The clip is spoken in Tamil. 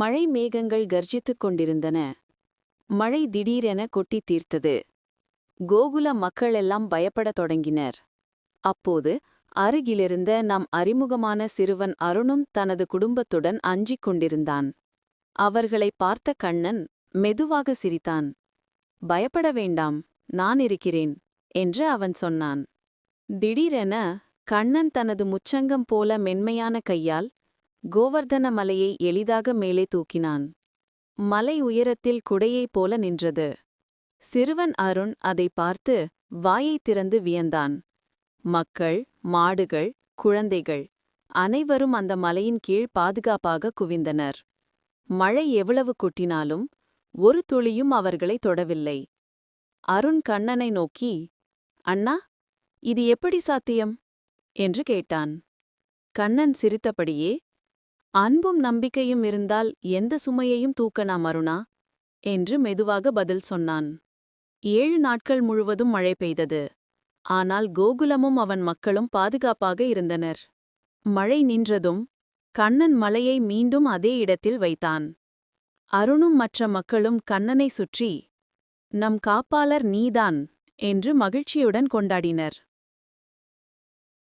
மழை மேகங்கள் கர்ஜித்துக் கொண்டிருந்தன. மழை திடீரென கொட்டித் தீர்த்தது. கோகுல மக்களெல்லாம் பயப்படத் தொடங்கினர். அப்போது அருகிலிருந்த நம் அறிமுகமான சிறுவன் அருணும் தனது குடும்பத்துடன் அஞ்சிக் கொண்டிருந்தான். அவர்களை பார்த்த கண்ணன் மெதுவாக சிரித்தான். பயப்பட வேண்டாம் நான் இருக்கிறேன் என்று அவன் சொன்னான். திடீரென கண்ணன் தனது முச்சங்கம் போல மென்மையான கையால் கோவர்தன மலையை எளிதாக மேலே தூக்கினான். மலை உயரத்தில் குடையைப் போல நின்றது. சிறுவன் அருண் அதை பார்த்து வாயைத் திறந்து வியந்தான். மக்கள் மாடுகள் குழந்தைகள் அனைவரும் அந்த மலையின் கீழ் பாதுகாப்பாக குவிந்தனர். மழை எவ்வளவு கொட்டினாலும் ஒரு துளியும் அவர்களை தொடவில்லை. அருண் கண்ணனை நோக்கி அண்ணா இது எப்படி சாத்தியம்? என்று கேட்டான். கண்ணன் சிரித்தபடியே அன்பும் நம்பிக்கையும் இருந்தால் எந்த சுமையையும் தூக்கலாம் அருணா என்று மெதுவாக பதில் சொன்னான். ஏழு நாட்கள் முழுவதும் மழை பெய்தது. ஆனால் கோகுலமும் அவன் மக்களும் பாதுகாப்பாக இருந்தனர். மழை நின்றதும் கண்ணன் மலையை மீண்டும் அதே இடத்தில் வைத்தான். அருணும் மற்ற மக்களும் கண்ணனை சுற்றி நம் காப்பாளர் நீதான் என்று மகிழ்ச்சியுடன் கொண்டாடினர்.